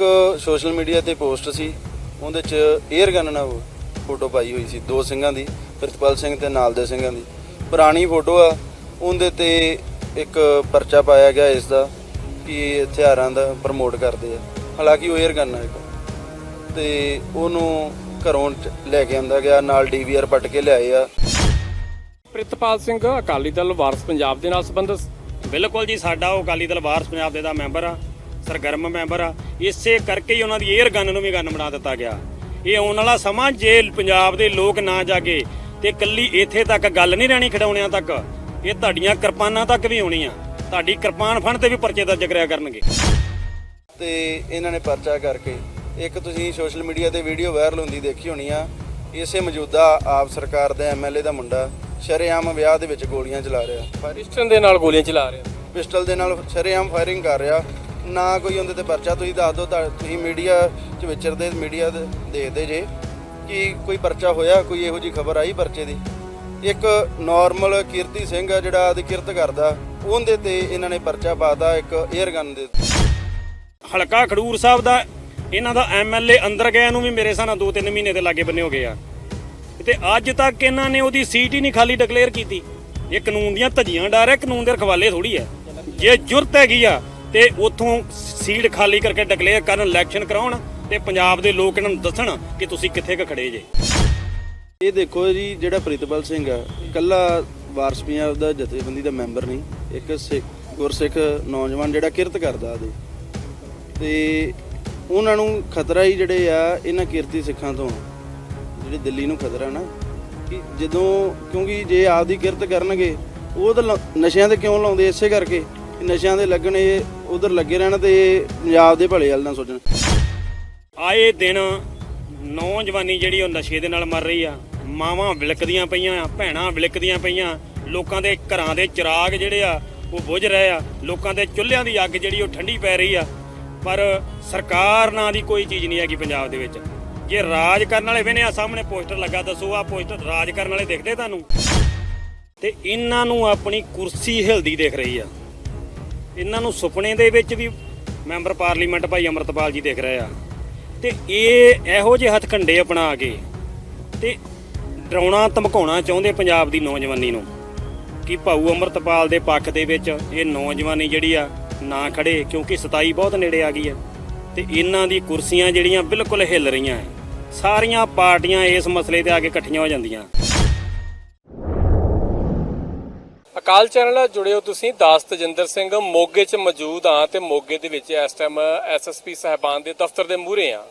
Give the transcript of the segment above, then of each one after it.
ਇੱਕ social media ਤੇ post ਸੀ ਉਹਦੇ ਚ 에ਅਰ ਗਨ ਨਾਲ ਫੋਟੋ ਪਾਈ ਹੋਈ ਸੀ ਦੋ ਸਿੰਘਾਂ ਦੀ ਪ੍ਰਿਤਪਾਲ ਸਿੰਘ ਤੇ ਨਾਲ ਦੇ ਸਿੰਘਾਂ ਦੀ। ਪੁਰਾਣੀ ਫੋਟੋ ਆ ਉਹਦੇ ਤੇ ਇੱਕ ਪਰਚਾ ਪਾਇਆ ਗਿਆ ਇਸ ਦਾ ਕਿ ਹਥਿਆਰਾਂ ਦਾ ਪ੍ਰਮੋਟ ਕਰਦੇ ਆ। ਹਾਲਾਂਕਿ ਉਹ 에ਅਰ ਗਨ ਆ ਇੱਕ। ਤੇ ਉਹਨੂੰ ਘਰੋਂ ਚ- ਲੈ ਕੇ ਆਂਦਾ ਗਿਆ ਨਾਲ ਡੀਵੀਆਰ ਪੱਟ ਕੇ ਲਿਆਏ ਆ। ਪ੍ਰਿਤਪਾਲ ਸਿੰਘ ਅਕਾਲੀ ਦਲ ਵਾਰਸ ਪੰਜਾਬ ਦੇ ਨਾਲ ਸੰਬੰਧਿਤ। ਬਿਲਕੁਲ ਜੀ ਸਾਡਾ ਉਹ ਅਕਾਲੀ ਦਲ ਵਾਰਸ ਪੰਜਾਬ ਦੇ ਦਾ ਮੈਂਬਰ ਆ। ਸਰਗਰਮ ਮੈਂਬਰ ਆ। ਇਸੇ ਕਰਕੇ ਹੀ ਉਹਨਾਂ ਦੀ 에ਅਰ ਗਨ ਨੂੰ ਵੀ ਗਨ ਬਣਾ ਦਿੱਤਾ ਗਿਆ। ਇਹ ਆਉਣ ਵਾਲਾ ਸਮਾਂ ਜੇ ਪੰਜਾਬ ਦੇ ਲੋਕ ਨਾ ਜਾਗੇ ਤੇ ਕੱਲੀ ਇੱਥੇ ਤੱਕ ਗੱਲ ਨਹੀਂ ਰਹਿਣੀ ਖਿਡੌਣਿਆਂ ਤੱਕ। ਇਹ ਤੁਹਾਡੀਆਂ ਕਿਰਪਾਨਾਂ ਤੱਕ ਵੀ ਆਉਣੀ ਆ। ਤੁਹਾਡੀ ਕਿਰਪਾਨ ਫਣ ਤੇ ਵੀ ਪਰਚੇ ਦਰਜ ਕਰਿਆ ਕਰਨਗੇ। ਤੇ ਇਹਨਾਂ ਨੇ ਪਰਚਾ ਕਰਕੇ ਇੱਕ ਤੁਸੀਂ ਸੋਸ਼ਲ ਮੀਡੀਆ ਤੇ ਵੀਡੀਓ ਵਾਇਰਲ ਹੁੰਦੀ ਦੇਖੀ ਹੋਣੀ ਆ। ਇਸੇ ਮੌਜੂਦਾ ਆਪ ਸਰਕਾਰ ਦੇ ਐਮਐਲਏ ਦਾ ਮੁੰਡਾ ਸ਼ਰੇਆਮ ਵਿਆਹ ਦੇ ਵਿੱਚ ਗੋਲੀਆਂ ਚਲਾ ਰਿਹਾ। ਪਿਸਟਨ ਦੇ ਨਾਲ ਗੋਲੀਆਂ ਚਲਾ ਰਿਹਾ। ਪਿਸਟਲ ਦੇ ਨਾਲ ਸ਼ਰੇਆਮ ਫਾਇਰਿੰਗ ਕਰ ਰਿਹਾ। ਨਾ ਕੋਈ ਉਹਦੇ ਤੇ ਪਰਚਾ, ਤੁਸੀਂ ਦੱਸ ਦਿਓ ਤਾਂ ਤੁਸੀਂ ਮੀਡੀਆ 'ਚ ਵਿਚਰਦੇ, ਮੀਡੀਆ ਦੇ ਦੇਖਦੇ ਜੇ ਕਿ ਕੋਈ ਪਰਚਾ ਹੋਇਆ, ਕੋਈ ਇਹੋ ਜੀ ਖਬਰ ਆਈ ਪਰਚੇ ਦੀ। ਇੱਕ ਨਾਰਮਲ ਕੀਰਤੀ ਸਿੰਘ ਆ ਜਿਹੜਾ ਆਦੀ ਕਿਰਤ ਕਰਦਾ, ਉਹਦੇ ਤੇ ਇਹਨਾਂ ਨੇ ਪਰਚਾ ਪਾਤਾ ਇੱਕ 에ਅਰ ਗਨ ਦੇ ਹਲਕਾ ਖਡੂਰ ਸਾਹਿਬ ਦਾ, ਇਹਨਾਂ ਦਾ ਐਮਐਲਏ ਅੰਦਰ ਗਿਆ ਨੂੰ ਵੀ ਮੇਰੇ ਹਿਸਾਬ ਨਾਲ 2-3 ਮਹੀਨੇ ਦੇ ਲਾਗੇ ਬੰਨੇ ਹੋ ਗਏ ਆ। ਤੇ ਅੱਜ ਤੱਕ ਇਹਨਾਂ ਨੇ ਉਹਦੀ ਸੀਟ ਹੀ ਨਹੀਂ ਖਾਲੀ ਡਿਕਲੇਅਰ ਕੀਤੀ। ਇਹ ਕਾਨੂੰਨ ਦੀਆਂ ਧੱਜੀਆਂ ਡਰ ਹੈ, ਕਾਨੂੰਨ ਦੇ ਰਖਵਾਲੇ ਥੋੜੀ ਹੈ। ਜੇ ਜੁਰਤ ਹੈਗੀ ਆ ਤੇ ਉਥੋਂ ਸੀਟ ਖਾਲੀ ਕਰਕੇ ਡਿਕਲੇਅਰ ਕਰਨ ਇਲੈਕਸ਼ਨ ਕਰਾਉਣ ਤੇ ਪੰਜਾਬ ਦੇ ਲੋਕ ਇਹਨਾਂ ਨੂੰ ਦੱਸਣ ਕਿ ਤੁਸੀਂ ਕਿੱਥੇ ਕ ਖੜੇ ਜੇ। ਇਹ ਦੇਖੋ ਜੀ, ਜਿਹੜਾ ਪ੍ਰਿਤਪਾਲ ਸਿੰਘ ਆ, ਕੱਲਾ ਵਾਰਸ ਪੰਜਾਬ ਦਾ ਜਥੇਬੰਦੀ ਦਾ ਮੈਂਬਰ ਨਹੀਂ, ਇੱਕ ਸਿੱਖ, ਗੁਰਸਿੱਖ ਨੌਜਵਾਨ ਜਿਹੜਾ ਕਿਰਤ ਕਰਦਾ ਉਹਦੇ। ਤੇ ਉਹਨਾਂ ਨੂੰ ਖਤਰਾ ਹੀ ਜਿਹੜੇ ਆ, ਇਹਨਾਂ ਕਿਰਤੀ ਸਿੱਖਾਂ ਤੋਂ, ਜਿਹੜੇ ਦਿੱਲੀ ਨੂੰ ਖਤਰਾ ਨਾ, ਕਿ ਜਦੋਂ, ਕਿਉਂਕਿ ਜੇ ਆਪਦੀ ਕਿਰਤ ਕਰਨਗੇ, ਉਹ ਤਾਂ ਲ- ਨਸ਼ਿਆਂ ਤੇ ਕਿਉਂ ਲਾਉਂਦੇ, ਇਸੇ ਕਰਕੇ। ਨਸ਼ਿਆਂ ਦੇ ਲੱਗਣ ਇਹ ਉਧਰ ਲੱਗੇ ਰਹਿਣ ਤੇ ਇਹ ਪੰਜਾਬ ਦੇ ਭਲੇ ਵੱਲ ਨਾ ਸੋਚਣ। ਆਏ ਦਿਨ ਨੌਜਵਾਨੀ ਜਿਹੜੀ ਉਹ ਨਸ਼ੇ ਦੇ ਨਾਲ ਮਰ ਰਹੀ ਆ। ਮਾਵਾਂ ਵਿਲਕਦੀਆਂ ਪਈਆਂ ਆ ਭੈਣਾਂ ਵਿਲਕਦੀਆਂ ਪਈਆਂ। ਲੋਕਾਂ ਦੇ ਘਰਾਂ ਦੇ ਚਿਰਾਗ ਜਿਹੜੇ ਆ, ਉਹ ਬੁਝ ਰਹੇ ਆ। ਲੋਕਾਂ ਦੇ ਚੁੱਲ੍ਹਿਆਂ ਦੀ ਅੱਗ ਜਿਹੜੀ ਉਹ ਠੰਡੀ ਪੈ ਰਹੀ ਆ। ਪਰ ਸਰਕਾਰ ਨਾਂ ਦੀ ਕੋਈ ਚੀਜ਼ ਨਹੀਂ ਹੈਗੀ ਪੰਜਾਬ ਦੇ ਵਿੱਚ। ਜੇ ਰਾਜ ਕਰਨ ਵਾਲੇ ਵੇਨੇ ਆ, ਸਾਹਮਣੇ ਪੋਸਟਰ ਲੱਗਾ, ਦੱਸੋ ਆ ਪੋਸਟਰ ਰਾਜ ਕਰਨ ਵਾਲੇ ਦਿਖਦੇ ਤੁਹਾਨੂੰ? ਤੇ ਇਹਨਾਂ ਨੂੰ ਆਪਣੀ ਕੁਰਸੀ ਹਿਲਦੀ ਦਿਖ ਰਹੀ ਆ। ਇਹਨਾਂ ਨੂੰ ਸੁਪਨੇ ਦੇ ਵਿੱਚ ਵੀ ਮੈਂਬਰ ਪਾਰਲੀਮੈਂਟ ਭਾਈ ਅਮਰਤਪਾਲ ਜੀ ਦਿਖ ਰਹੇ ਆ। ਤੇ ਇਹ ਇਹੋ ਜਿਹੇ ਹੱਥਕੰਡੇ ਅਪਣਾ ਕੇ ਤੇ ਡਰਾਉਣਾ, ਧਮਕਾਉਣਾ ਚਾਹੁੰਦੇ ਪੰਜਾਬ ਦੀ ਨੌਜਵਾਨੀ ਨੂੰ ਕਿ ਭਾਊ ਅਮਰਤਪਾਲ ਦੇ ਪੱਖ ਦੇ ਵਿੱਚ ਇਹ ਨੌਜਵਾਨੀ ਜਿਹੜੀ ਆ ਨਾ ਖੜੇ, ਕਿਉਂਕਿ 27 ਬਹੁਤ ਨੇੜੇ ਆ ਗਈ ਹੈ ਤੇ ਇਹਨਾਂ ਦੀ ਕੁਰਸੀਆਂ ਜਿਹੜੀਆਂ ਬਿਲਕੁਲ ਹਿੱਲ ਰਹੀਆਂ ਸਾਰੀਆਂ ਪਾਰਟੀਆਂ ਇਸ ਮਸਲੇ ਤੇ ਆ ਕੇ ਇਕੱਠੀਆਂ ਹੋ ਜਾਂਦੀਆਂ। ਅਕਾਲ ਚੈਨਲ ਨਾਲ ਜੁੜੇ ਹੋ ਤੁਸੀਂ, ਦਾਸ ਤਜਿੰਦਰ ਸਿੰਘ। ਮੋਗੇ 'ਚ ਮੌਜੂਦ ਆ ਤੇ ਮੋਗੇ ਦੇ ਵਿੱਚ ਇਸ ਟਾਈਮ ਐਸਐਸਪੀ ਸਾਹਿਬਾਨ ਦੇ ਦਫ਼ਤਰ ਦੇ ਮੂਹਰੇ ਆ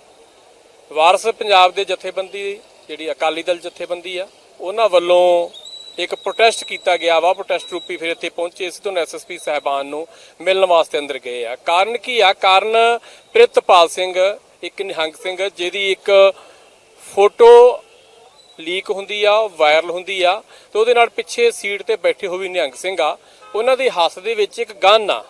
ਵਾਰਸ ਪੰਜਾਬ ਦੇ ਜਥੇਬੰਦੀ, ਜਿਹੜੀ ਅਕਾਲੀ ਦਲ ਜਥੇਬੰਦੀ ਆ, ਉਹਨਾਂ ਵੱਲੋਂ ਇੱਕ ਪ੍ਰੋਟੈਸਟ ਕੀਤਾ ਗਿਆ ਵਾ। ਪ੍ਰੋਟੈਸਟ ਰੂਪੀ ਫਿਰ ਇੱਥੇ ਪਹੁੰਚੇ ਸੀ ਤੋਂ ਐਸਐਸਪੀ ਸਾਹਿਬਾਨ ਨੂੰ ਮਿਲਣ ਵਾਸਤੇ ਅੰਦਰ ਗਏ ਆ। ਕਾਰਨ ਕੀ ਆ? ਕਾਰਨ ਪ੍ਰਿਤਪਾਲ ਸਿੰਘ, ਇੱਕ ਨਿਹੰਗ ਸਿੰਘ, ਜਿਹਦੀ ਇੱਕ ਫੋਟੋ ਲੀਕ ਹੁੰਦੀ ਆ ਵਾਇਰਲ ਹੁੰਦੀ ਆ, ਤੇ ਉਹਦੇ ਨਾਲ ਪਿੱਛੇ ਸੀਟ ਤੇ ਬੈਠੇ ਹੋਈ ਨਿਹੰਗ ਸਿੰਘ ਆ, ਉਹਨਾਂ ਦੀ ਹੱਥ ਦੇ ਵਿੱਚ ਇੱਕ ਗਨ ਆ।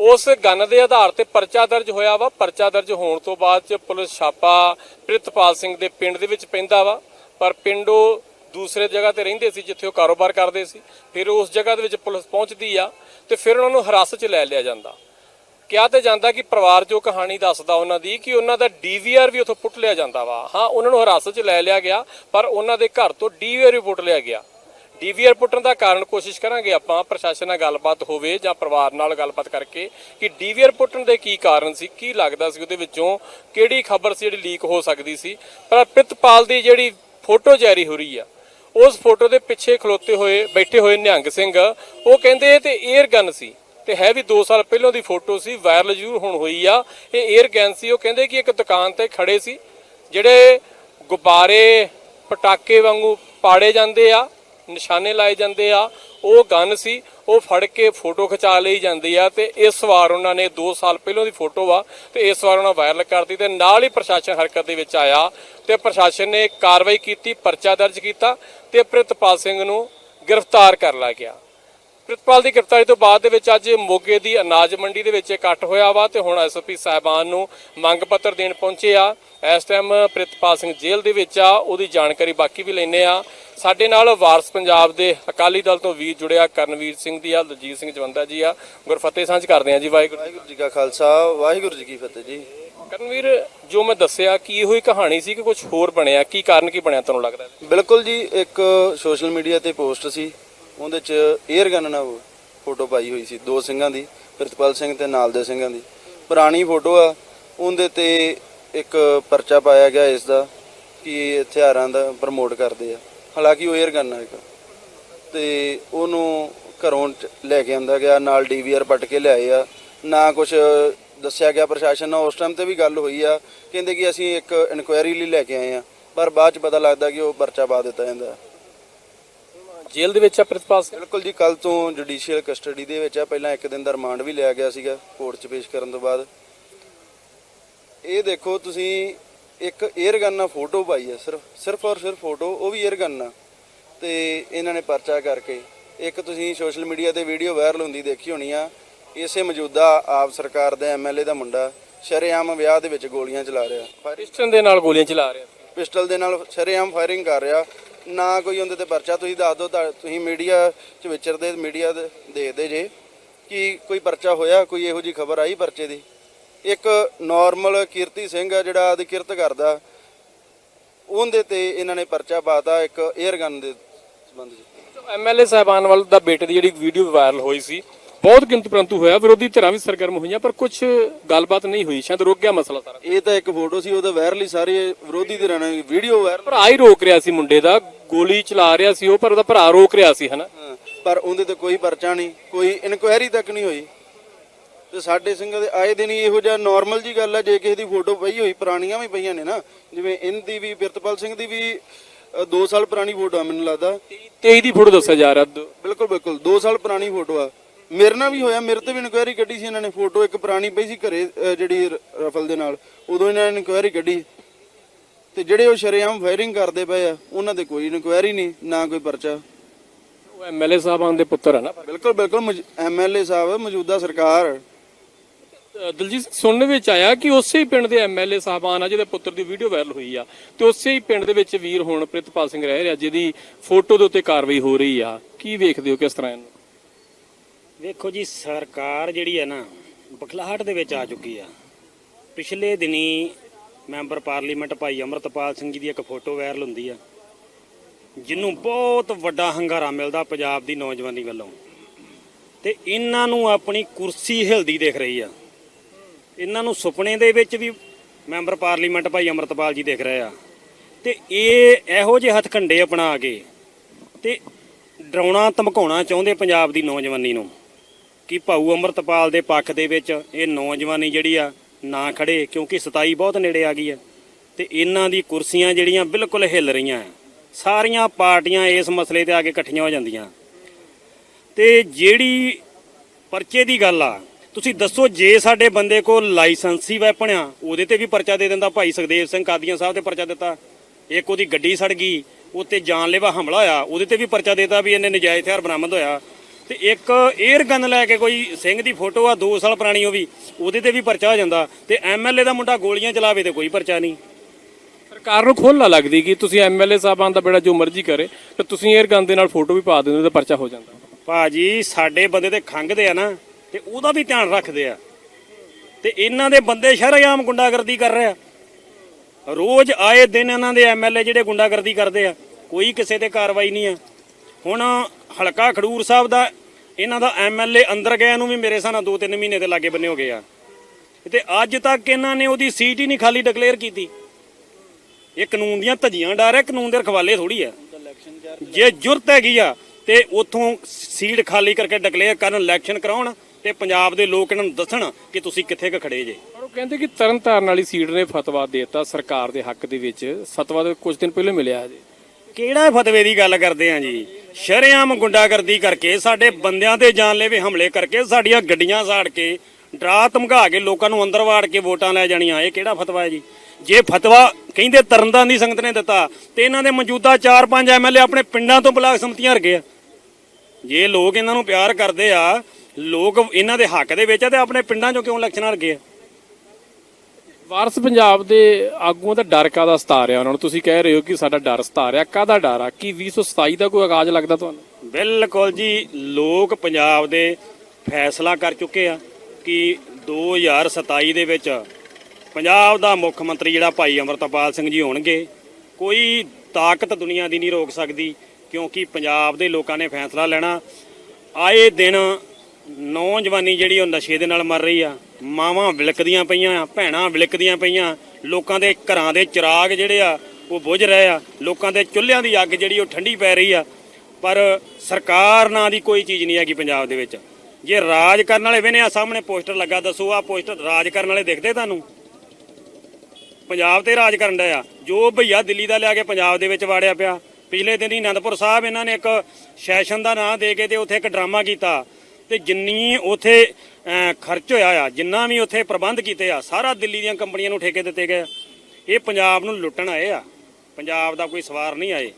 ਉਸ ਗਨ ਦੇ ਆਧਾਰ ਤੇ ਪਰਚਾ ਦਰਜ ਹੋਇਆ ਵਾ। ਪਰਚਾ ਦਰਜ ਹੋਣ ਤੋਂ ਬਾਅਦ ਚ ਪੁਲਿਸ ਛਾਪਾ ਪ੍ਰਿਤਪਾਲ ਸਿੰਘ ਦੇ ਪਿੰਡ ਦੇ ਵਿੱਚ ਪੈਂਦਾ ਵਾ। ਪਰ ਪਿੰਡੋ ਦੂਸਰੇ ਜਗ੍ਹਾ ਤੇ ਰਹਿੰਦੇ ਸੀ, ਜਿੱਥੇ ਉਹ ਕਾਰੋਬਾਰ ਕਰਦੇ ਸੀ। ਫਿਰ ਉਸ ਜਗ੍ਹਾ ਦੇ ਵਿੱਚ ਪੁਲਿਸ ਪਹੁੰਚਦੀ ਆ ਤੇ ਫਿਰ ਉਹਨਾਂ ਨੂੰ ਹਿਰਾਸਤ 'ਚ ਲੈ ਲਿਆ ਜਾਂਦਾ। ਕਿਹਾ ਤੇ ਜਾਂਦਾ ਕਿ ਪਰਿਵਾਰ ਜੋ ਕਹਾਣੀ ਦੱਸਦਾ ਉਹਨਾਂ ਦੀ ਕਿ ਉਹਨਾਂ ਦਾ ਡੀਵੀਆਰ ਵੀ ਉੱਥੋਂ ਪੁੱਟ ਲਿਆ ਜਾਂਦਾ ਵਾ। ਹਾਂ, ਉਹਨਾਂ ਨੂੰ ਹਿਰਾਸਤ 'ਚ ਲੈ ਲਿਆ ਗਿਆ, ਪਰ ਉਹਨਾਂ ਦੇ ਘਰ ਤੋਂ ਡੀਵੀਆਰ ਵੀ ਪੁੱਟ ਲਿਆ ਗਿਆ। ਡੀਵੀਆਰ ਪੁੱਟਣ ਦਾ ਕਾਰਨ ਕੋਸ਼ਿਸ਼ ਕਰਾਂਗੇ ਆਪਾਂ, ਪ੍ਰਸ਼ਾਸਨ ਨਾਲ ਗੱਲਬਾਤ ਹੋਵੇ ਜਾਂ ਪਰਿਵਾਰ ਨਾਲ ਗੱਲਬਾਤ ਕਰਕੇ ਕਿ ਡੀਵੀਆਰ ਪੁੱਟਣ ਦੇ ਕੀ ਕਾਰਨ ਸੀ, ਕੀ ਲੱਗਦਾ ਸੀ ਉਹਦੇ ਵਿੱਚੋਂ, ਕਿਹੜੀ ਖਬਰ ਸੀ ਜਿਹੜੀ ਲੀਕ ਹੋ ਸਕਦੀ ਸੀ। ਪਰ ਪ੍ਰਿਤਪਾਲ ਦੀ ਜਿਹੜੀ ਫੋਟੋ ਜਾਰੀ ਹੋ ਰਹੀ ਆ, ਉਸ ਫੋਟੋ ਦੇ ਪਿੱਛੇ ਖਲੋਤੇ ਹੋਏ, ਬੈਠੇ ਹੋਏ ਨਿਹੰਗ ਸਿੰਘ, ਉਹ ਕਹਿੰਦੇ ਇਹ ਤੇ 에ਅਰ ਗਨ ਸੀ। ਤੇ ਹੈ ਵੀ 2 ਸਾਲ ਪਹਿਲਾਂ ਦੀ ਫੋਟੋ ਸੀ, ਵਾਇਰਲ ਜ਼ਰੂਰ ਹੁਣ ਹੋਈ ਆ। ਇਹ 에ਅਰ ਗਨ ਸੀ, ਉਹ ਕਹਿੰਦੇ ਕਿ ਇੱਕ ਦੁਕਾਨ ਤੇ ਖੜੇ ਸੀ, ਜਿਹੜੇ ਗੁਬਾਰੇ ਪਟਾਕੇ ਵਾਂਗੂ ਪਾੜੇ ਜਾਂਦੇ ਆ, ਨਿਸ਼ਾਨੇ ਲਾਏ ਜਾਂਦੇ ਆ, ਉਹ ਗਨ ਸੀ, ਉਹ ਫੜ ਕੇ ਫੋਟੋ ਖਿਚਾ ਲਈ ਜਾਂਦੀ ਆ ਤੇ ਇਸ ਵਾਰ ਉਹਨਾਂ ਨੇ 2 ਸਾਲ ਪਹਿਲਾਂ ਦੀ ਫੋਟੋ ਆ ਤੇ ਇਸ ਵਾਰ ਉਹਨਾਂ ਵਾਇਰਲ ਕਰਤੀ ਤੇ ਨਾਲ ਹੀ ਪ੍ਰਸ਼ਾਸਨ ਹਰਕਤ ਦੇ ਵਿੱਚ ਆਇਆ ਤੇ ਪ੍ਰਸ਼ਾਸਨ ਨੇ ਕਾਰਵਾਈ ਕੀਤੀ, ਪਰਚਾ ਦਰਜ ਕੀਤਾ ਤੇ ਪ੍ਰਿਤਪਾਲ ਸਿੰਘ ਨੂੰ ਗ੍ਰਿਫਤਾਰ ਕਰ ਲਿਆ ਗਿਆ। ਪ੍ਰਿਤਪਾਲ ਦੀ ਗ੍ਰਿਫਤਾਰੀ ਤੋਂ ਬਾਅਦ ਦੇ ਵਿੱਚ ਅੱਜ ਮੋਗੇ ਦੀ ਅਨਾਜ ਮੰਡੀ ਦੇ ਵਿੱਚ ਇਕੱਠ ਹੋਇਆ ਵਾ ਤੇ ਹੁਣ ਐਸਪੀ ਸਾਹਿਬਾਨ ਨੂੰ ਮੰਗ ਪੱਤਰ ਦੇਣ ਪਹੁੰਚੇ ਆ। ਇਸ ਟਾਈਮ ਪ੍ਰਿਤਪਾਲ ਸਿੰਘ ਜੇਲ੍ਹ ਦੇ ਵਿੱਚ ਆ ਉਹਦੀ ਜਾਣਕਾਰੀ ਬਾਕੀ ਵੀ ਲੈਣੇ ਆ। ਸਾਡੇ ਨਾਲ ਵਾਰਸ ਪੰਜਾਬ ਦੇ ਅਕਾਲੀ ਦਲ ਤੋਂ ਵੀਰ ਜੁੜਿਆ ਕਰਨਵੀਰ ਸਿੰਘ ਦੀ ਆ ਦਲਜੀਤ ਸਿੰਘ ਜਵੰਦਾ ਜੀ ਆ। ਗੁਰਫਤਿਹ ਸਾਂਝ ਕਰਦੇ ਆ ਜੀ ਵਾਹਿਗੁਰੂ ਵਾਹਿਗੁਰੂ ਜੀ ਕਾ ਖਾਲਸਾ ਵਾਹਿਗੁਰੂ ਜੀ ਕੀ ਫਤਿਹ ਜੀ। ਕਰਨਵੀਰ ਜੋ ਮੈਂ ਦੱਸਿਆ ਕੀ ਇਹੋ ਹੀ ਕਹਾਣੀ ਸੀ ਕਿ ਕੁਝ ਹੋਰ ਬਣਿਆ? ਕੀ ਕਾਰਨ ਕੀ ਬਣਿਆ ਤੁਹਾਨੂੰ ਲੱਗਦਾ? ਬਿਲਕੁਲ ਜੀ ਇੱਕ ਸੋਸ਼ਲ ਮੀਡੀਆ ਤੇ ਪੋਸਟ ਸੀ। ਉਹਦੇ ਚ 에ਅਰ ਗਨ ਨਾਲ ਫੋਟੋ ਪਾਈ ਹੋਈ ਸੀ, ਦੋ ਸਿੰਘਾਂ ਦੀ, ਪ੍ਰਿਤਪਾਲ ਸਿੰਘ ਤੇ ਨਾਲ ਦੇ ਸਿੰਘਾਂ ਦੀ। ਪੁਰਾਣੀ ਫੋਟੋ ਆ, ਉਹਦੇ ਤੇ ਇੱਕ ਪਰਚਾ ਪਾਇਆ ਗਿਆ ਇਸ ਦਾ ਕਿ ਹਥਿਆਰਾਂ ਦਾ ਪ੍ਰਮੋਟ ਕਰਦੇ ਆ। ਹਾਲਾਂਕਿ ਉਹ 에ਅਰ ਗਨ ਆ ਇੱਕ। ਤੇ ਉਹਨੂੰ ਘਰੋਂ ਚ- ਲੈ ਕੇ ਆਂਦਾ ਗਿਆ, ਨਾਲ ਡੀਵੀਆਰ ਪੱਟ ਕੇ ਲਿਆਏ ਆ। ਨਾ ਕੁਝ ਦੱਸਿਆ ਗਿਆ ਪ੍ਰਸ਼ਾਸਨ ਨਾਲ, ਉਸ ਟਾਈਮ ਤੇ ਵੀ ਗੱਲ ਹੋਈ ਆ। ਕਹਿੰਦੇ ਕਿ ਅਸੀਂ ਇੱਕ ਇਨਕੁਆਇਰੀ ਲਈ ਲੈ ਕੇ ਆਏ ਆ, ਪਰ ਬਾਅਦ ਚ ਪਤਾ ਲੱਗਦਾ ਕਿ ਉਹ ਪਰਚਾ ਪਾ ਦਿੱਤਾ ਜਾਂਦਾ। ਜੇਲ੍ਹ ਦੇ ਵਿੱਚ ਆ ਪ੍ਰਿਤਪਾਲ ਸਿੰਘ? ਬਿਲਕੁਲ ਜੀ ਕੱਲ ਤੋਂ ਜੁਡੀਸ਼ੀਅਲ ਕਸਟਡੀ ਦੇ ਵਿੱਚ ਆ। ਪਹਿਲਾਂ ਇੱਕ ਦਿਨ ਦਾ ਰਿਮਾਂਡ ਵੀ ਲਿਆ ਗਿਆ ਸੀਗਾ ਕੋਰਟ 'ਚ ਪੇਸ਼ ਕਰਨ ਤੋਂ ਬਾਅਦ। ਇਹ ਦੇਖੋ ਤੁਸੀਂ ਇੱਕ 에ਅਰ ਗਨ ਨਾਲ ਫੋਟੋ ਪਾਈ ਆ ਸਿਰਫ। ਸਿਰਫ ਔਰ ਸਿਰਫ ਫੋਟੋ ਉਹ ਵੀ 에ਅਰ ਗਨ ਨਾਲ ਤੇ ਇਹਨਾਂ ਨੇ ਪਰਚਾ ਕਰਕੇ ਇੱਕ ਤੁਸੀਂ ਸੋਸ਼ਲ ਮੀਡੀਆ ਤੇ ਵੀਡੀਓ ਵਾਇਰਲ ਹੁੰਦੀ ਦੇਖੀ ਹੋਣੀ ਆ ਇਸੇ ਮੌਜੂਦਾ ਆਪ ਸਰਕਾਰ ਦੇ ਐਮਐਲਏ ਦਾ ਮੁੰਡਾ ਸ਼ਰੇਆਮ ਵਿਆਹ ਦੇ ਵਿੱਚ ਗੋਲੀਆਂ ਚਲਾ ਰਿਹਾ। ਪਿਸਟਨ ਦੇ ਨਾਲ ਗੋਲੀਆਂ ਚਲਾ ਰਿਹਾ ਪਿਸਟਲ ਦੇ ਨਾਲ ਸ਼ਰੇਆਮ ਫਾਇਰਿੰਗ ਕਰ ਰਿਹਾ। ਨਾ ਕੋਈ ਉਹਦੇ ਤੇ ਪਰਚਾ ਤੁਸੀਂ ਦੱਸ ਦਿਓ, ਤਾਂ ਤੁਸੀਂ ਮੀਡੀਆ 'ਚ ਵਿਚਰਦੇ, ਮੀਡੀਆ ਦੇ ਦੇਖਦੇ ਜੇ ਕਿ ਕੋਈ ਪਰਚਾ ਹੋਇਆ, ਕੋਈ ਇਹੋ ਜੀ ਖਬਰ ਆਈ ਪਰਚੇ ਦੀ। ਇੱਕ ਨਾਰਮਲ ਕੀਰਤੀ ਸਿੰਘ ਆ ਜਿਹੜਾ ਆਦੀ ਕਿਰਤ ਕਰਦਾ, ਉਹਦੇ ਤੇ ਇਹਨਾਂ ਨੇ ਪਰਚਾ ਪਾਤਾ ਇੱਕ 에ਅਰ ਗਨ ਦੇ ਸੰਬੰਧ 'ਚ। ਐਮਐਲਏ ਸਾਹਿਬਾਨ ਵੱਲ ਦਾ ਬੇਟੇ ਦੀ ਜਿਹੜੀ ਵੀਡੀਓ ਵਾਇਰਲ ਹੋਈ ਸੀ ਬਹੁਤ ਗਿਣਤੀ ਪਰੰਤੂ ਹੋਇਆ ਵਿਰੋਧੀ ਧਿਰਾਂ ਵੀ ਸਰਗਰਮ ਹੋਈਆਂ ਪਰ ਕੁਝ ਗੱਲਬਾਤ ਨਹੀਂ ਹੋਈ ਸ਼ਾਇਦ ਰੁਕ ਗਿਆ ਮਸਲਾ ਸਾਰਾ। ਇਹ ਤਾਂ ਇੱਕ ਫੋਟੋ ਸੀ ਉਹਦਾ ਵਾਇਰਲ ਹੀ ਸਾਰੇ ਵਿਰੋਧੀ ਧਿਰਾਂ ਨੇ ਵੀਡੀਓ ਵਾਇਰਲ ਭਰਾ ਹੀ ਰੋਕ ਰਿਹਾ ਸੀ ਮੁੰਡੇ ਦਾ ਗੋਲੀ ਚਲਾ ਰਿਹਾ ਸੀ ਉਹ ਪਰ ਉਹਦਾ ਭਰਾ ਰੋਕ ਰਿਹਾ ਸੀ ਹਨਾ? ਪਰ ਉਹਦੇ ਤੇ ਕੋਈ ਪਰਚਾ ਨਹੀਂ ਕੋਈ ਇਨਕੁਆਇਰੀ ਤੱਕ ਨਹੀਂ ਹੋਈ। ਤੇ ਸਾਡੇ ਸਿੰਘਾਂ ਦੇ ਆਏ ਦਿਨ ਹੀ ਇਹੋ ਜਿਹਾ ਨਾਰਮਲ ਜੀ ਗੱਲ ਹੈ ਜੇ ਕਿਸੇ ਦੀ ਫੋਟੋ ਪਈ ਹੋਈ ਪੁਰਾਣੀਆਂ ਵੀ ਪਈਆਂ ਨੇ ਨਾ ਜਿਵੇਂ ਇਹਦੀ ਵੀ ਪ੍ਰਿਤਪਾਲ ਸਿੰਘ ਦੀ ਵੀ 2 ਸਾਲ ਪੁਰਾਣੀ ਫੋਟੋ ਆ ਮੈਨੂੰ ਲੱਗਦਾ। 23 ਦੀ ਫੋਟੋ ਦੱਸਿਆ ਜਾ ਰਿਹਾ ਬਿਲਕੁਲ ਬਿਲਕੁਲ 2 ਸਾਲ ਪੁਰਾਣੀ ਫੋਟੋ ਆ। ਮੇਰੇ ਨਾਲ ਵੀ ਹੋਇਆ ਮੇਰੇ ਤੇ ਵੀ ਇਨਕੁਆਇਰੀ ਕੱਢੀ ਸੀ ਇਹਨਾਂ ਨੇ ਫੋਟੋ ਇੱਕ ਪੁਰਾਣੀ ਪਈ ਸੀ ਘਰੇ ਜਿਹੜੀ ਰ- ਰਫਲ ਦੇ ਨਾਲ ਉਦੋਂ ਇਹਨਾਂ ਨੇ ਇਨਕੁਆਇਰੀ ਕੱਢੀ। ਤੇ ਜਿਹੜੇ ਉਹ ਸ਼ਰੇਆਮ ਫਾਇਰਿੰਗ ਕਰਦੇ ਪਏ ਆ ਉਹਨਾਂ ਤੇ ਕੋਈ ਇਨਕੁਆਇਰੀ ਨਹੀਂ ਨਾ ਕੋਈ ਪਰਚਾ। ਉਹ ਐਮਐਲਏ ਸਾਹਿਬਾਨ ਦੇ ਪੁੱਤਰ ਹੈ ਨਾ? ਬਿਲਕੁਲ ਬਿਲਕੁਲ ਐਮਐਲਏ ਸਾਹਿਬ ਮੌਜੂਦਾ ਸਰਕਾਰ। ਅ, ਦਲਜੀਤ ਸੁਣਨ ਵਿੱਚ ਆਇਆ ਕਿ ਉਸੇ ਹੀ ਪਿੰਡ ਦੇ ਐਮਐਲਏ ਸਾਹਿਬਾਨ ਆ ਜਿਹਦੇ ਪੁੱਤਰ ਦੀ ਵੀਡੀਓ ਵਾਇਰਲ ਹੋਈ ਆ ਤੇ ਉਸੇ ਹੀ ਪਿੰਡ ਦੇ ਵਿੱਚ ਵੀਰ ਹੁਣ ਪ੍ਰਿਤਪਾਲ ਸਿੰਘ ਰਹਿ ਰਿਹਾ ਜਿਹਦੀ ਫੋਟੋ ਦੇ ਉੱਤੇ ਕਾਰਵਾਈ ਹੋ ਰਹੀ ਆ। ਕੀ ਵੇਖਦੇ ਹੋ ਕਿਸ ਤਰ੍ਹਾਂ ਇਹਨੂੰ? ਵੇਖੋ ਜੀ, ਸਰਕਾਰ ਜਿਹੜੀ ਹੈ ਨਾ, ਬਖਲਾਹਟ ਦੇ ਵਿੱਚ ਆ ਚੁੱਕੀ ਆ। ਪਿਛਲੇ ਦਿਨੀ ਮੈਂਬਰ ਪਾਰਲੀਮੈਂਟ ਭਾਈ ਅਮਰਤਪਾਲ ਸਿੰਘ ਜੀ ਦੀ ਇੱਕ ਫੋਟੋ ਵਾਇਰਲ ਹੁੰਦੀ ਆ ਜਿਹਨੂੰ ਬਹੁਤ ਵੱਡਾ ਹੰਗਾਰਾ ਮਿਲਦਾ ਪੰਜਾਬ ਦੀ ਨੌਜਵਾਨੀ ਵੱਲੋਂ। ਤੇ ਇਹਨਾਂ ਨੂੰ ਆਪਣੀ ਕੁਰਸੀ ਹਿਲਦੀ ਦਿਖ ਰਹੀ ਆ। ਇਹਨਾਂ ਨੂੰ ਸੁਪਨੇ ਦੇ ਵਿੱਚ ਵੀ ਮੈਂਬਰ ਪਾਰਲੀਮੈਂਟ ਭਾਈ ਅਮਰਤਪਾਲ ਜੀ ਦੇਖ ਰਹੇ ਆ। ਤੇ ਇਹ ਇਹੋ ਜਿਹੇ ਹੱਥ ਹੱਥਕੰਡੇ ਅਪਣਾ ਕੇ ਤੇ ਡਰਾਉਣਾ ਧਮਕਾਉਣਾ ਚਾਹੁੰਦੇ ਪੰਜਾਬ ਦੀ ਨੌਜਵਾਨੀ ਨੂੰ। ਕਿ ਭਾਊ ਅਮਰਤਪਾਲ ਦੇ ਪੱਖ ਦੇ ਵਿੱਚ ਇਹ ਨੌਜਵਾਨੀ ਜਿਹੜੀ ਆ ਨਾ ਖੜੇ, ਕਿਉਂਕਿ 27 ਬਹੁਤ ਨੇੜੇ ਆ ਗਈ ਆ। ਤੇ ਇਹਨਾਂ ਦੀ ਕੁਰਸੀਆਂ ਜਿਹੜੀਆਂ ਬਿਲਕੁਲ ਹਿੱਲ ਰਹੀਆਂ ਆ। ਸਾਰੀਆਂ ਪਾਰਟੀਆਂ ਇਸ ਮਸਲੇ ਤੇ ਆ ਕੇ ਇਕੱਠੀਆਂ ਹੋ ਜਾਂਦੀਆਂ। ਤੇ ਜਿਹੜੀ ਪਰਚੇ ਦੀ ਗੱਲ ਆ, ਤੁਸੀਂ ਦੱਸੋ ਜੇ ਸਾਡੇ ਬੰਦੇ ਕੋਲ ਲਾਇਸੈਂਸੀ ਵੈਪਨ ਆ, ਉਹਦੇ ਤੇ ਵੀ ਪਰਚਾ ਦੇ ਦਿੰਦਾ ਭਾਈ ਸੁਖਦੇਵ ਸਿੰਘ ਕਾਦੀਆਂ ਸਾਹਿਬ ਤੇ ਪਰਚਾ ਦਿੱਤਾ। ਇੱਕ ਉਹਦੀ ਗੱਡੀ ਸੜ ਗਈ, ਉੱਤੇ ਜਾਨਲੇਵਾ ਹਮਲਾ ਹੋਇਆ, ਉਹਦੇ ਤੇ ਵੀ ਪਰਚਾ ਦਿੱਤਾ ਵੀ ਇਹਨੇ ਨਜਾਇਜ਼ ਹਥਿਆਰ ਬਰਾਮਦ ਹੋਇਆ। ਤੇ ਇੱਕ 에ਅਰ ਗਨ ਲੈ ਕੇ ਕੋਈ ਸਿੰਘ ਦੀ ਫੋਟੋ ਆ 2 ਸਾਲ ਪੁਰਾਣੀ ਉਹ ਵੀ ਉਹਦੇ ਤੇ ਵੀ ਪਰਚਾ ਹੋ ਜਾਂਦਾ। ਤੇ ਐਮਐਲਏ ਦਾ ਮੁੰਡਾ ਗੋਲੀਆਂ ਚਲਾਵੇ ਤੇ ਕੋਈ ਪਰਚਾ ਨਹੀਂ। ਸਰਕਾਰ ਨੂੰ ਖੋਲ੍ਹ ਲੱਗਦੀ ਕਿ ਤੁਸੀਂ ਐਮਐਲਏ ਸਾਹਿਬਾਨ ਦਾ ਬੇੜਾ ਜੋ ਮਰਜ਼ੀ ਕਰੇ ਤੇ ਤੁਸੀਂ 에ਅਰ ਗਨ ਦੇ ਨਾਲ ਫੋਟੋ ਵੀ ਪਾ ਦਿੰਦੇ ਤੇ ਪਰਚਾ ਹੋ ਜਾਂਦਾ। ਭਾਜੀ ਸਾਡੇ ਬੰਦੇ ਤੇ ਖੰਗਦੇ ਆ ਨਾ ਤੇ ਉਹਦਾ ਵੀ ਧਿਆਨ ਰੱਖਦੇ ਆ। ਤੇ ਇਹਨਾਂ ਦੇ ਬੰਦੇ ਸ਼ਰੇਆਮ ਗੁੰਡਾਗਰਦੀ ਕਰ ਰਹੇ ਆ। ਰੋਜ਼ ਆਏ ਦਿਨ ਇਹਨਾਂ ਦੇ ਐਮਐਲਏ ਜਿਹੜੇ ਗੁੰਡਾਗਰਦੀ ਕਰਦੇ ਆ ਕੋਈ ਕਿਸੇ ਤੇ ਕਾਰਵਾਈ ਨਹੀਂ ਆ। ਹੁਣ ਹਲਕਾ ਖਡੂਰ ਸਾਹਿਬ ਦਾ, ਇਹਨਾਂ ਦਾ ਐਮਐਲਏ ਅੰਦਰ ਗਿਆ ਨੂੰ ਵੀ ਮੇਰੇ ਹਿਸਾਬ ਨਾਲ 2-3 ਮਹੀਨੇ ਦੇ ਲਾਗੇ ਬੰਨੇ ਹੋ ਗਏ ਆ। ਤੇ ਅੱਜ ਤੱਕ ਇਹਨਾਂ ਨੇ ਉਹਦੀ ਸੀਟ ਹੀ ਨਹੀਂ ਖਾਲੀ ਡਿਕਲੇਅਰ ਕੀਤੀ। ਇਹ ਕਾਨੂੰਨ ਦੀਆਂ ਧੱਜੀਆਂ ਡਾਰ ਹੈ, ਕਾਨੂੰਨ ਦੇ ਰਖਵਾਲੇ ਥੋੜੀ ਆ। ਜੇ ਜੁਰਤ ਹੈਗੀ ਆ, ਤੇ ਉਥੋਂ ਸੀਟ ਖਾਲੀ ਕਰਕੇ ਡਿਕਲੇਅਰ ਕਰਨ ਇਲੈਕਸ਼ਨ ਕਰਾਉਣ, ਤੇ ਪੰਜਾਬ ਦੇ ਲੋਕ ਇਹਨਾਂ ਨੂੰ ਦੱਸਣ ਕਿ ਤੁਸੀਂ ਕਿੱਥੇ ਕ ਖੜੇ ਜੇ। ਉਹ ਕਹਿੰਦੇ ਕਿ ਤਰਨਤਾਰਨ ਵਾਲੀ ਸੀਟ ਨੇ ਫਤਵਾ ਦੇਤਾ ਸਰਕਾਰ ਦੇ ਹੱਕ ਦੇ ਵਿੱਚ। ਫਤਵਾ ਦੇ ਕੁਝ ਦਿਨ ਪਹਿਲੇ ਮਿਲਿਆ ਹਜੇ। ਕਿਹੜਾ ਫਤਵੇ ਦੀ ਗੱਲ ਕਰਦੇ ਆ ਜੀ? ਸ਼ਰੇਆਮ ਗੁੰਡਾਗਰਦੀ ਕਰਕੇ ਸਾਡੇ ਬੰਦਿਆਂ ਤੇ ਜਾਨਲੇਵੇ ਹਮਲੇ ਕਰਕੇ ਸਾਡੀਆਂ ਗੱਡੀਆਂ ਸਾੜ ਕੇ, ਡਰਾ ਧਮਕਾ ਕੇ ਲੋਕਾਂ ਨੂੰ ਅੰਦਰ ਵਾੜ ਕੇ ਵੋਟਾਂ ਲੈ ਜਾਣੀਆਂ। ਇਹ ਕਿਹੜਾ ਫਤਵਾ ਹੈ ਜੀ? ਜੇ ਫਤਵਾ ਕਹਿੰਦੇ ਤਰਨਤਾਰਨ ਦੀ ਸੰਗਤ ਨੇ ਦਿੱਤਾ, ਤੇ ਇਹਨਾਂ ਦੇ ਮੌਜੂਦਾ 4-5 ਐਮਐਲਏ ਆਪਣੇ ਪਿੰਡਾਂ ਤੋਂ ਬਲਾਕ ਸੰਮਤੀਆਂ ਰਗੇ ਆ। ਜੇ ਲੋਕ ਇਹਨਾਂ ਨੂੰ ਪਿਆਰ ਕਰਦੇ ਆ, ਲੋਕ ਇਹਨਾਂ ਦੇ ਹੱਕ ਦੇ ਵਿੱਚ ਆ ਤੇ ਆਪਣੇ ਪਿੰਡਾਂ 'ਚੋਂ ਕਿਉਂ ਇਲੈਕਸ਼ਨਾਂ ਰਗੇ ਆ? ਵਾਰਸ ਪੰਜਾਬ ਦੇ ਆਗੂਆਂ ਦਾ ਡਰ ਕਾਦਾ ਸਤਾ ਰਿਹਾ? ਉਹਨਾਂ ਨੂੰ ਤੁਸੀਂ ਕਹਿ ਰਹੇ ਹੋ ਕਿ ਸਾਡਾ ਡਰ ਸਤਾ ਰਿਹਾ। ਕਾਦਾ ਡਰ ਆ? ਕੀ 2027 ਦਾ ਕੋਈ ਆਗਾਜ਼ ਲੱਗਦਾ ਤੁਹਾਨੂੰ? ਬਿਲਕੁਲ ਜੀ, ਲੋਕ ਪੰਜਾਬ ਦੇ ਫੈਸਲਾ ਕਰ ਚੁੱਕੇ ਆ ਕਿ 2027 ਦੇ ਵਿੱਚ ਪੰਜਾਬ ਦਾ ਮੁੱਖ ਮੰਤਰੀ ਜਿਹੜਾ ਭਾਈ ਅਮਰਤਪਾਲ ਸਿੰਘ ਜੀ ਹੋਣਗੇ, ਕੋਈ ਤਾਕਤ ਦੁਨੀਆ ਦੀ ਨਹੀਂ ਰੋਕ ਸਕਦੀ, ਕਿਉਂਕਿ ਪੰਜਾਬ ਦੇ ਲੋਕਾਂ ਨੇ ਫੈਸਲਾ ਲੈਣਾ। ਆਏ ਦਿਨ ਨੌਜਵਾਨੀ ਜਿਹੜੀ ਉਹ ਨਸ਼ੇ ਦੇ ਨਾਲ ਮਰ ਰਹੀ ਆ। ਮਾਵਾਂ ਵਿਲਕਦੀਆਂ ਪਈਆਂ ਆ ਭੈਣਾਂ ਵਿਲਕਦੀਆਂ ਪਈਆਂ। ਲੋਕਾਂ ਦੇ ਘਰਾਂ ਦੇ ਚਿਰਾਗ ਜਿਹੜੇ ਆ, ਉਹ ਬੁਝ ਰਹੇ ਆ। ਲੋਕਾਂ ਦੇ ਚੁੱਲ੍ਹਿਆਂ ਦੀ ਅੱਗ ਜਿਹੜੀ ਉਹ ਠੰਡੀ ਪੈ ਰਹੀ ਆ। ਪਰ ਸਰਕਾਰ ਨਾਂ ਦੀ ਕੋਈ ਚੀਜ਼ ਨਹੀਂ ਹੈਗੀ ਪੰਜਾਬ ਦੇ ਵਿੱਚ। ਜੇ ਰਾਜ ਕਰਨ ਵਾਲੇ ਵੇਨੇ ਆ, ਸਾਹਮਣੇ ਪੋਸਟਰ ਲੱਗਾ, ਦੱਸੋ ਆ ਪੋਸਟਰ ਰਾਜ ਕਰਨ ਵਾਲੇ ਦਿਖਦੇ ਤੁਹਾਨੂੰ? ਪੰਜਾਬ ਤੇ ਰਾਜ ਕਰਨ ਡਿਆ ਜੋ ਭਈਆ ਦਿੱਲੀ ਦਾ ਲਿਆ ਕੇ ਪੰਜਾਬ ਦੇ ਵਿੱਚ ਵਾੜਿਆ ਪਿਆ। ਪਿਛਲੇ ਦਿਨ ਹੀ ਅਨੰਦਪੁਰ ਸਾਹਿਬ ਇਹਨਾਂ ਨੇ ਇੱਕ ਸੈਸ਼ਨ ਦਾ ਨਾਂ ਦੇ ਕੇ ਤੇ ਉੱਥੇ ਇੱਕ ਡਰਾਮਾ ਕੀਤਾ। ਤੇ ਜਿੰਨੀ ਉੱਥੇ ਖਰਚ ਹੋਇਆ ਆ ਜਿੰਨਾ ਵੀ ਉੱਥੇ ਪ੍ਰਬੰਧ ਕੀਤੇ ਆ ਸਾਰਾ ਦਿੱਲੀ ਦੀਆਂ ਕੰਪਨੀਆਂ ਨੂੰ ਠੇਕੇ ਦਿੱਤੇ ਗਏ। ਇਹ ਪੰਜਾਬ ਨੂੰ ਲੁੱਟਣ ਆਏ ਆ। ਪੰਜਾਬ ਦਾ ਕੋਈ ਸਵਾਰ ਨਹੀਂ ਆਏ।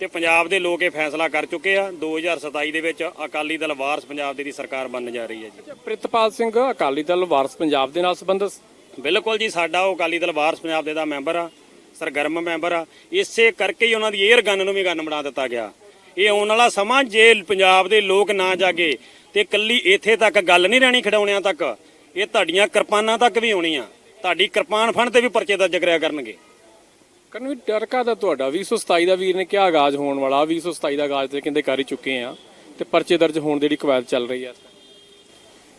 ਤੇ ਪੰਜਾਬ ਦੇ ਲੋਕ ਇਹ ਫੈਸਲਾ ਕਰ ਚੁੱਕੇ ਆ 2027 ਦੇ ਵਿੱਚ ਅਕਾਲੀ ਦਲ ਵਾਰਸ ਪੰਜਾਬ ਦੇ ਦੀ ਸਰਕਾਰ ਬਣਨ ਜਾ ਰਹੀ ਹੈ ਜੀ। ਪ੍ਰਿਤਪਾਲ ਸਿੰਘ ਅਕਾਲੀ ਦਲ ਵਾਰਸ ਪੰਜਾਬ ਦੇ ਨਾਲ ਸੰਬੰਧਿਤ? ਬਿਲਕੁਲ ਜੀ ਸਾਡਾ ਉਹ ਅਕਾਲੀ ਦਲ ਵਾਰਸ ਪੰਜਾਬ ਦੇ ਦਾ ਮੈਂਬਰ ਆ ਸਰਗਰਮ ਮੈਂਬਰ ਆ। ਇਸੇ ਕਰਕੇ ਹੀ ਉਹਨਾਂ ਦੀ 에ਅਰ ਗਨ ਨੂੰ ਵੀ ਗਨ ਬਣਾ ਦਿੱਤਾ ਗਿਆ। ਇਹ ਆਉਣ ਵਾਲਾ ਸਮਾਂ ਜੇ ਪੰਜਾਬ ਦੇ ਲੋਕ ਨਾ ਜਾਗੇ ਤੇ ਕੱਲੀ ਇੱਥੇ ਤੱਕ ਗੱਲ ਨਹੀਂ ਰਹਿਣੀ ਖਿਡੌਣਿਆਂ ਤੱਕ। ਇਹ ਤੁਹਾਡੀਆਂ ਕਿਰਪਾਨਾਂ ਤੱਕ ਵੀ ਆਉਣੀਆਂ ਤੁਹਾਡੀ ਕਿਰਪਾਨ ਫਣ ਤੇ ਵੀ ਪਰਚੇ ਦਰਜ ਕਰਿਆ ਕਰਨਗੇ। ਕਰਨ ਵੀ ਡਰ ਕਾਦਾ ਤੁਹਾਡਾ? 2027 ਦਾ ਵੀਰ ਨੇ ਕਿਹਾ ਆਗਾਜ਼ ਹੋਣ ਵਾਲਾ। 2027 ਦਾ ਆਗਾਜ਼ ਤੇ ਕਹਿੰਦੇ ਕਰ ਹੀ ਚੁੱਕੇ ਆ ਤੇ ਪਰਚੇ ਦਰਜ ਹੋਣ ਦੀ ਜਿਹੜੀ ਕਵਾਇਦ ਚੱਲ ਰਹੀ ਆ।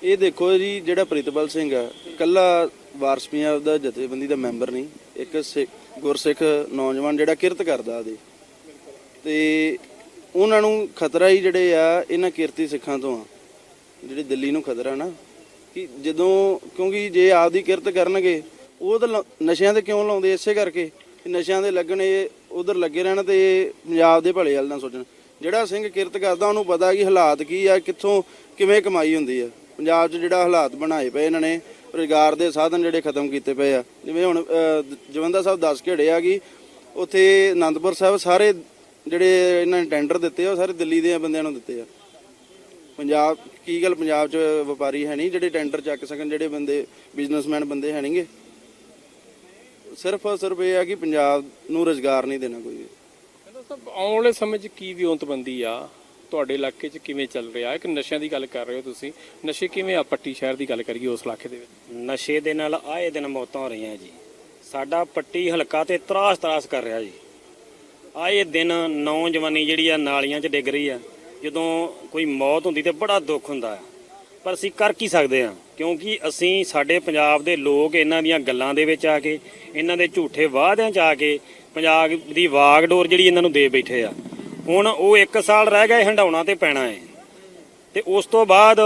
ਇਹ ਦੇਖੋ ਜੀ ਜਿਹੜਾ ਪ੍ਰਿਤਪਾਲ ਸਿੰਘ ਆ ਕੱਲਾ ਵਾਰਸ ਪੰਜਾਬ ਦਾ ਜਥੇਬੰਦੀ ਦਾ ਮੈਂਬਰ ਨਹੀਂ ਇੱਕ ਸਿੱਖ- ਗੁਰਸਿੱਖ ਨੌਜਵਾਨ ਜਿਹੜਾ ਕਿਰਤ ਕਰਦਾ ਉਹਦੇ। ਤੇ ਉਹਨਾਂ ਨੂੰ ਖਤਰਾ ਹੀ ਜਿਹੜੇ ਆ ਇਹਨਾਂ ਕਿਰਤੀ ਸਿੱਖਾਂ ਤੋਂ ਆ। ਜਿਹੜੀ ਦਿੱਲੀ ਨੂੰ ਖਤਰਾ ਨਾ ਕਿ ਜਦੋਂ ਕਿਉਂਕਿ ਜੇ ਆਪਦੀ ਕਿਰਤ ਕਰਨਗੇ ਉਹ ਤਾਂ ਲ- ਨਸ਼ਿਆਂ ਤੇ ਕਿਉਂ ਲਾਉਂਦੇ ਇਸੇ ਕਰਕੇ? ਕਿ ਨਸ਼ਿਆਂ ਦੇ ਲੱਗਣ ਇਹ ਉਧਰ ਲੱਗੇ ਰਹਿਣ ਤੇ ਪੰਜਾਬ ਦੇ ਭਲੇ ਵੱਲ ਨਾ ਸੋਚਣ। ਜਿਹੜਾ ਸਿੰਘ ਕਿਰਤ ਕਰਦਾ ਉਹਨੂੰ ਪਤਾ ਕਿ ਹਾਲਾਤ ਕੀ ਆ ਕਿੱਥੋਂ ਕਿਵੇਂ ਕਮਾਈ ਹੁੰਦੀ ਆ। ਪੰਜਾਬ 'ਚ ਜਿਹੜਾ ਹਾਲਾਤ ਬਣਾਏ ਪਏ ਇਹਨਾਂ ਨੇ ਰੁਜ਼ਗਾਰ ਦੇ ਸਾਧਨ ਜਿਹੜੇ ਖਤਮ ਕੀਤੇ ਪਏ ਆ। ਜਿਵੇਂ ਹੁਣ ਅਹ, ਜਵੰਦਾ ਸਾਹਿਬ ਦੱਸ ਕੇ ਹੜੇ ਆ ਕਿ ਉੱਥੇ ਆਨੰਦਪੁਰ ਸਾਹਿਬ ਸਾਰੇ ਜਿਹੜੇ ਇਹਨਾਂ ਨੇ ਟੈਂਡਰ ਦਿੱਤੇ ਆ ਉਹ ਸਾਰੇ ਦਿੱਲੀ ਦੇ ਬੰਦਿਆਂ ਨੂੰ ਦਿੱਤੇ ਆ। ਪੰਜਾਬ ਕੀ ਗੱਲ ਪੰਜਾਬ 'ਚ ਵਪਾਰੀ ਹੈ ਨਹੀਂ? ਜਿਹੜੇ ਟੈਂਡਰ ਚੱਕ ਸਕਣ ਜਿਹੜੇ ਬੰਦੇ ਬਿਜ਼ਨਸਮੈਨ ਬੰਦੇ ਹੈ ਨਹੀਂਗੇ ਸਿਰਫ ਸਿਰਫ ਇਹ ਆ ਕਿ ਪੰਜਾਬ ਨੂੰ ਰੁਜ਼ਗਾਰ ਨਹੀਂ ਦੇਣਾ ਕੋਈ ਸਭ ਆਉਣ ਵਾਲੇ ਸਮੇਂ 'ਚ ਕੀ ਵਿਉਂਤਬੰਦੀ ਆ? ਤੁਹਾਡੇ ਇਲਾਕੇ 'ਚ ਕਿਵੇਂ ਚੱਲ ਰਿਹਾ? ਇੱਕ ਨਸ਼ਿਆਂ ਦੀ ਗੱਲ ਕਰ ਰਹੇ ਹੋ ਤੁਸੀਂ। ਨਸ਼ੇ ਕਿਵੇਂ ਆ ਪੱਟੀ ਸ਼ਹਿਰ ਦੀ ਗੱਲ ਕਰੀਏ ਉਸ ਇਲਾਕੇ ਦੇ ਵਿੱਚ? ਨਸ਼ੇ ਦੇ ਨਾਲ ਆਏ ਦਿਨ ਮੌਤਾਂ ਹੋ ਰਹੀਆਂ ਜੀ। ਸਾਡਾ ਪੱਟੀ ਹਲਕਾ ਤੇ ਤਰਾਸ ਤਰਾਸ ਕਰ ਰਿਹਾ ਜੀ। ਆਏ ਦਿਨ ਨੌਜਵਾਨੀ ਜਿਹੜੀ ਆ ਨਾਲੀਆਂ 'ਚ ਡਿੱਗ ਰਹੀ ਆ। ਜਦੋਂ ਕੋਈ ਮੌਤ ਹੁੰਦੀ ਤੇ ਬੜਾ ਦੁੱਖ ਹੁੰਦਾ ਆ। ਪਰ ਅਸੀਂ ਕਰ ਕੀ ਸਕਦੇ ਆ? ਕਿਉਂਕਿ ਅਸੀਂ ਸਾਡੇ ਪੰਜਾਬ ਦੇ ਲੋਕ ਇਹਨਾਂ ਦੀਆਂ ਗੱਲਾਂ ਦੇ ਵਿੱਚ ਆ ਕੇ, ਇਹਨਾਂ ਦੇ ਝੂਠੇ ਵਾਅਦਿਆਂ 'ਚ ਆ ਕੇ ਪੰਜਾਬ ਦੀ ਵਾਗਡੋਰ ਜਿਹੜੀ ਇਹਨਾਂ ਨੂੰ ਦੇ ਬੈਠੇ ਆ। ਹੁਣ ਉਹ 1 ਸਾਲ ਰਹਿ ਗਏ ਇਹ ਹੰਡਾਉਣਾ ਤੇ ਪੈਣਾ ਹੈ ਤੇ ਉਸ ਤੋਂ ਬਾਅਦ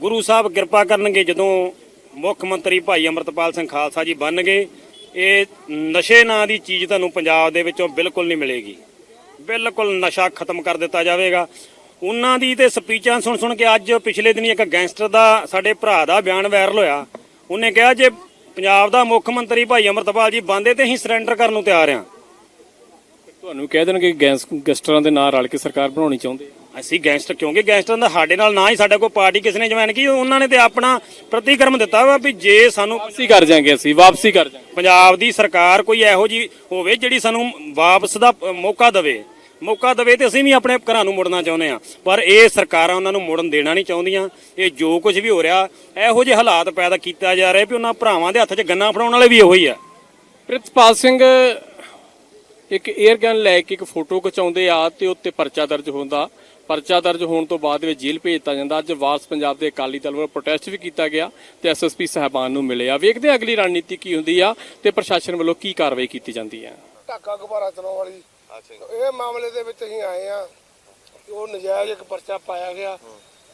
ਗੁਰੂ ਸਾਹਿਬ ਕਿਰਪਾ ਕਰਨਗੇ ਜਦੋਂ ਮੁੱਖ ਮੰਤਰੀ ਭਾਈ ਅਮਰਤਪਾਲ ਸਿੰਘ ਖਾਲਸਾ ਜੀ ਬਣ ਗਏ ਇਹ ਨਸ਼ੇ ਨਾਂ ਦੀ ਚੀਜ਼ ਤੁਹਾਨੂੰ ਪੰਜਾਬ ਦੇ ਵਿੱਚੋਂ ਬਿਲਕੁਲ ਨਹੀਂ ਮਿਲੇਗੀ। ਬਿਲਕੁਲ ਨਸ਼ਾ ਖਤਮ ਕਰ ਦਿੱਤਾ ਜਾਵੇਗਾ। ਉਹਨਾਂ ਦੀ ਤੇ ਸਪੀਚਾਂ ਸੁਣ ਸੁਣ ਕੇ ਅੱਜ ਪਿਛਲੇ ਦਿਨੀ ਇੱਕ ਗੈਂਗਸਟਰ ਦਾ ਸਾਡੇ ਭਰਾ ਦਾ ਬਿਆਨ ਵਾਇਰਲ ਹੋਇਆ। ਉਹਨੇ ਕਿਹਾ ਜੇ ਪੰਜਾਬ ਦਾ ਮੁੱਖ ਮੰਤਰੀ ਭਾਈ ਅਮਰਤਪਾਲ ਜੀ ਬੰਦੇ ਤੇ ਅਸੀਂ ਸਰੈਂਡਰ ਕਰਨ ਨੂੰ ਤਿਆਰ ਆ ਤੁਹਾਨੂੰ ਕਹਿ ਦੇਣਗੇ ਗੈਂਸ ਗੈਸਟਰਾਂ ਦੇ ਨਾਲ ਰਲ ਕੇ ਸਰਕਾਰ ਬਣਾਉਣੀ ਚਾਹੁੰਦੇ। ਅਸੀਂ ਗੈਂਗਸਟਰ ਕਿਉਂਕਿ ਗੈਂਗਸਟਰ ਦਾ ਸਾਡੇ ਨਾਲ ਨਾ ਹੀ ਸਾਡਾ ਕੋਈ ਪਾਰਟੀ ਕਿਸ ਨੇ ਜੁਆਇਨ ਕੀਤੀ ਉਹਨਾਂ ਨੇ ਤੇ ਆਪਣਾ ਪ੍ਰਤੀਕਰਮ ਦਿੱਤਾ ਵਾ ਵੀ ਜੇ ਸਾਨੂੰ ਵਾਪਸੀ ਕਰ ਜਾਾਂਗੇ ਅਸੀਂ ਵਾਪਸੀ ਕਰ ਜਾਾਂਗੇ। ਪੰਜਾਬ ਦੀ ਸਰਕਾਰ ਕੋਈ ਇਹੋ ਜੀ ਹੋਵੇ ਜਿਹੜੀ ਸਾਨੂੰ ਵਾਪਸ ਦਾ ਮੌਕਾ ਦੇਵੇ। ਮੌਕਾ ਦੇਵੇ ਤੇ ਅਸੀਂ ਵੀ ਆਪਣੇ ਘਰਾਂ ਨੂੰ ਮੁੜਨਾ ਚਾਹੁੰਦੇ ਆ ਪਰ ਇਹ ਸਰਕਾਰਾਂ ਉਹਨਾਂ ਨੂੰ ਮੁੜਨ ਦੇਣਾ ਨਹੀਂ ਚਾਹੁੰਦੀਆਂ। ਇਹ ਜੋ ਕੁਝ ਵੀ ਹੋ ਰਿਹਾ ਇਹੋ ਜਿਹੇ ਹਾਲਾਤ ਪੈਦਾ ਕੀਤਾ ਜਾ ਰਿਹਾ ਵੀ ਉਹਨਾਂ ਭਰਾਵਾਂ ਦੇ ਹੱਥ 'ਚ ਗੰਨਾ ਫੜਾਉਣ ਵਾਲੇ ਵੀ ਇਹੋ ਹੀ ਆ। ਪ੍ਰਿਤਪਾਲ ਸਿੰਘ ਇੱਕ 에ਅਰ ਗਨ ਲੈ ਕੇ ਇੱਕ ਫੋਟੋ ਖਿਚਾਉਂਦੇ ਆ ਤੇ ਉੱਤੇ ਪਰਚਾ ਦਰਜ ਹੁੰਦਾ। ਪਰਚਾ ਦਰਜ ਹੋਣ ਤੋਂ ਬਾਅਦ ਵਿੱਚ ਜੇਲ੍ਹ ਭੇਜ ਦਿੱਤਾ ਜਾਂਦਾ। ਅੱਜ ਵਾਰਸ ਪੰਜਾਬ ਦੇ ਅਕਾਲੀ ਦਲ ਵੱਲੋਂ ਪ੍ਰੋਟੈਸਟ ਵੀ ਕੀਤਾ ਗਿਆ ਤੇ ਐਸਐਸਪੀ ਸਾਹਿਬਾਨ ਨੂੰ ਮਿਲੇ ਆ ਵੇਖਦੇ ਅਗਲੀ ਰਣਨੀਤੀ ਕੀ ਹੁੰਦੀ ਆ ਤੇ ਪ੍ਰਸ਼ਾਸਨ ਵੱਲੋਂ ਕੀ ਕਾਰਵਾਈ ਕੀਤੀ ਜਾਂਦੀ ਹੈ। ਢਾਕਾ ਗੁਬਾਰਾ ਚਲਾਉਣ ਵਾਲੀ ਇਹ ਮਾਮਲੇ ਦੇ ਵਿੱਚ ਅਸੀਂ ਆਏ ਆ ਉਹ ਨਜਾਇਜ਼ ਇੱਕ ਪਰਚਾ ਪਾਇਆ ਗਿਆ।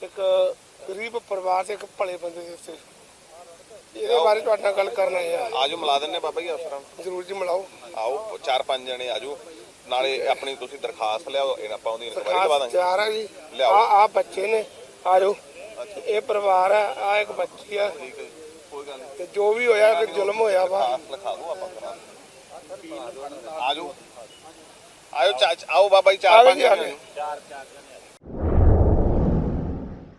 ਇੱਕ ਗਰੀਬ ਪਰਿਵਾਰ ਤੇ ਇੱਕ ਭਲੇ ਬੰਦੇ ਦੇ ਉੱਤੇ। ਇਹਦੇ ਬਾਰੇ ਤੁਹਾਡੇ ਨਾਲ ਗੱਲ ਕਰਨ ਆਏ ਆ ਆਜੋ ਮਿਲਾ ਦਿੰਨੇ ਬਾਬਾ ਜੀ ਅਫਸਰਾਂ ਨੂੰ ਜ਼ਰੂਰ ਜੀ ਮਿਲਾਓ। ਆਓ ਚਾਰ ਪੰਜ ਜਣੇ ਆਜੋ। ਨਾਲੇ ਆਪਣੀ ਤੁਸੀਂ ਦਰਖਾਸਤ ਲਿਆਓ ਇਹਨਾਂ ਆਪਾਂ ਉਹਦੀ ਇਨਕੁਆਇਰੀ ਖਾਸ ਦਾਂਗੇ। ਚਾਰ ਆ ਜੀ। ਲਿਆਓ। ਆ ਆ ਬੱਚੇ ਨੇ ਆ ਜਾਓ ਇਹ ਪਰਿਵਾਰ ਆ ਆ ਇੱਕ ਬੱਚੀ ਆ। ਕੋਈ ਗੱਲ ਨਹੀਂ ਤੇ ਜੋ ਵੀ ਹੋਇਆ ਕਿ ਜ਼ੁਲਮ ਹੋਇਆ ਵਾ। ਦਰਖਾਸਤ ਲਿਖਾ ਦਿਓ ਆਪਾਂ। ਕਰਾ ਦਿੰਦੇ। ਆਜੋ। ਆਜੋ ਚਾ- ਆਓ ਬਾਬਾ ਜੀ ਚਾਰ ਪੰਜ ਜੀ, ਆਜੋ। ਜਣੇ